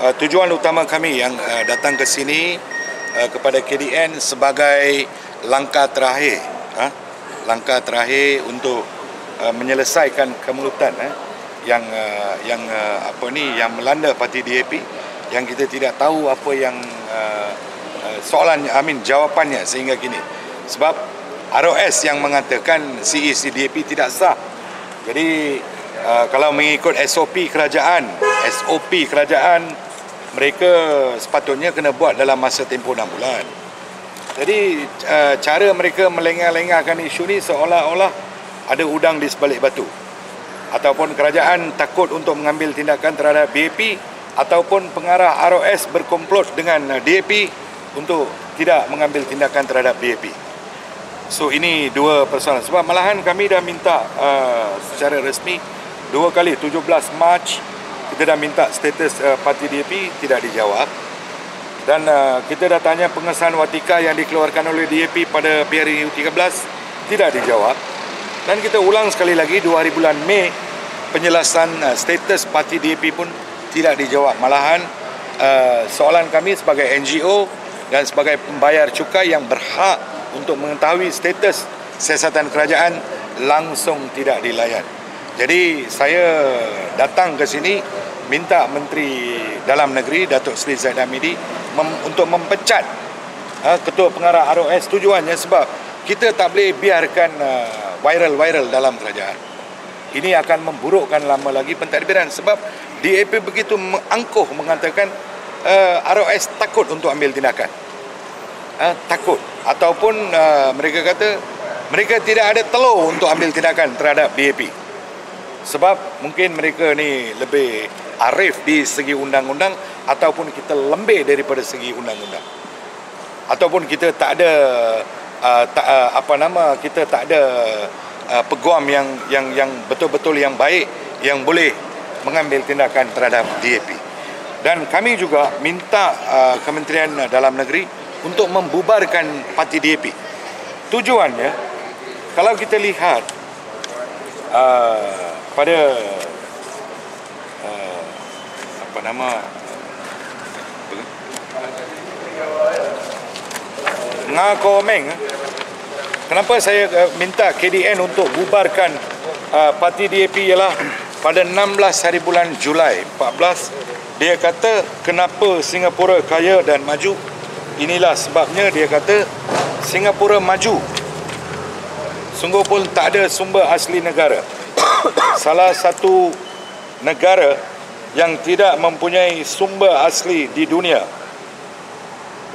uh, tujuan utama kami yang uh, datang ke sini uh, kepada KDN sebagai langkah terakhir uh, langkah terakhir untuk uh, menyelesaikan kemelutan uh, yang uh, yang uh, apa ni yang melanda parti DAP yang kita tidak tahu apa yang uh, uh, soalan I mean jawapannya sehingga kini. Sebab ROS yang mengatakan CEC DAP tidak sah. Jadi uh, kalau mengikut SOP kerajaan SOP kerajaan mereka sepatutnya kena buat dalam masa tempoh 6 bulan. Jadi uh, cara mereka melengah-lengahkan isu ni seolah-olah ada udang di sebalik batu. Ataupun kerajaan takut untuk mengambil tindakan terhadap BAP ataupun pengarah ROS berkomplot dengan DAP untuk tidak mengambil tindakan terhadap DAP. So ini dua persoalan. Sebab malahan kami dah minta uh, secara rasmi dua kali 17 Mac kita dah minta status uh, parti DAP tidak dijawab dan uh, kita dah tanya pengesahan watika yang dikeluarkan oleh DAP pada PRU 13 tidak dijawab dan kita ulang sekali lagi 2 hari bulan Mei penjelasan uh, status parti DAP pun tidak dijawab. Malahan uh, soalan kami sebagai NGO dan sebagai pembayar cukai yang berhak untuk mengetahui status siasatan kerajaan langsung tidak dilayan. Jadi saya datang ke sini minta Menteri Dalam Negeri Datuk Seri Zaid Hamidi mem- untuk mempecat uh, Ketua Pengarah ROS tujuannya sebab kita tak boleh biarkan uh, viral-viral dalam kerajaan. Ini akan memburukkan lama lagi pentadbiran sebab DAP begitu angkuh mengatakan uh, ROS takut untuk ambil tindakan. Uh, takut ataupun uh, mereka kata mereka tidak ada telur untuk ambil tindakan terhadap DAP. Sebab mungkin mereka ni lebih arif di segi undang-undang ataupun kita lembih daripada segi undang-undang. Ataupun kita tak ada uh, tak, uh, apa nama kita tak ada uh, peguam yang yang yang betul-betul yang baik yang boleh mengambil tindakan terhadap DAP. Dan kami juga minta uh, Kementerian Dalam Negeri untuk membubarkan parti DAP. Tujuannya kalau kita lihat uh, pada apa nama. Ngakomeng eh? Kenapa saya uh, minta KDN untuk bubarkan uh, parti DAP ialah pada 16 hari bulan Julai 14 dia kata kenapa Singapura kaya dan maju? Inilah sebabnya dia kata Singapura maju. Sungguh pun tak ada sumber asli negara. Salah satu negara yang tidak mempunyai sumber asli di dunia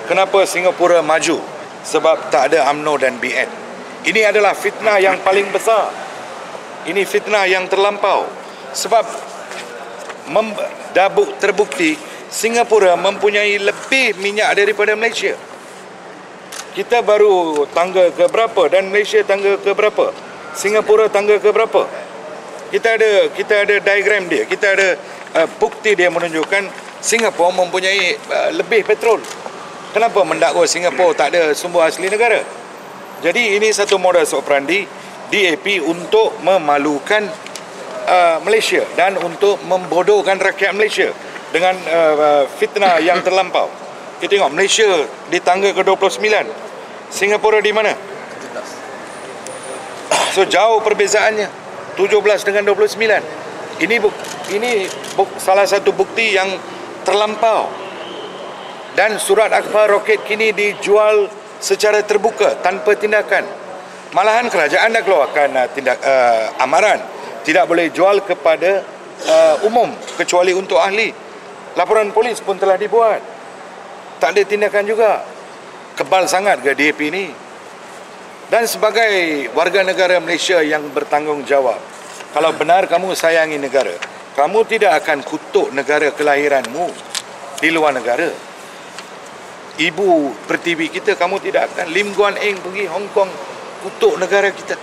kenapa Singapura maju sebab tak ada AMNO dan BN ini adalah fitnah yang paling besar. Ini fitnah yang terlampau. Sebab mem- dabuk terbukti Singapura mempunyai lebih minyak daripada Malaysia. Kita baru tangga ke berapa dan Malaysia tangga ke berapa? Singapura tangga ke berapa? Kita ada kita ada diagram dia. Kita ada uh, bukti dia menunjukkan Singapura mempunyai uh, lebih petrol. Kenapa mendakwa Singapura tak ada sumber asli negara? Jadi ini satu modus operandi DAP untuk memalukan uh, Malaysia dan untuk membodohkan rakyat Malaysia dengan uh, fitnah yang terlampau. Kita tengok Malaysia di tangga ke-29. Singapura di mana? 17. So jauh perbezaannya. 17 dengan 29. Ini buk, ini salah satu bukti yang terlampau. Dan surat akhbar roket kini dijual secara terbuka tanpa tindakan. Malahan kerajaan dah keluarkan uh, tindak uh, amaran tidak boleh jual kepada uh, umum kecuali untuk ahli. Laporan polis pun telah dibuat. Tak ada tindakan juga. Kebal sangat ke DAP ini? Dan sebagai warga negara Malaysia yang bertanggungjawab, kalau benar kamu sayangi negara, kamu tidak akan kutuk negara kelahiranmu di luar negara. Ibu pertiwi kita kamu tidak akan. Lim Guan Eng pergi Hong Kong kutuk negara kita.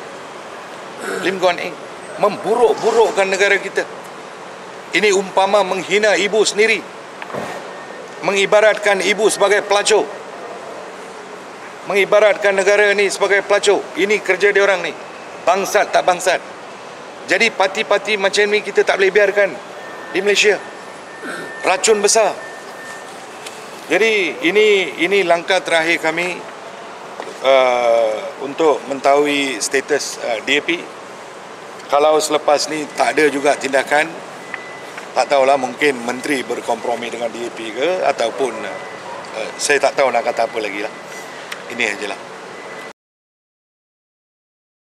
Lim Guan Eng memburuk-burukkan negara kita. Ini umpama menghina ibu sendiri. Mengibaratkan ibu sebagai pelacur. Mengibaratkan negara ini sebagai pelacur. Ini kerja dia orang ni. Bangsat tak bangsat jadi parti-parti macam ni kita tak boleh biarkan di Malaysia racun besar Jadi ini ini langkah terakhir kami uh, untuk mengetahui status uh, DAP. Kalau selepas ni tak ada juga tindakan, tak tahulah mungkin menteri berkompromi dengan DAP ke ataupun uh, saya tak tahu nak kata apa lagi lah. Ini ajalah.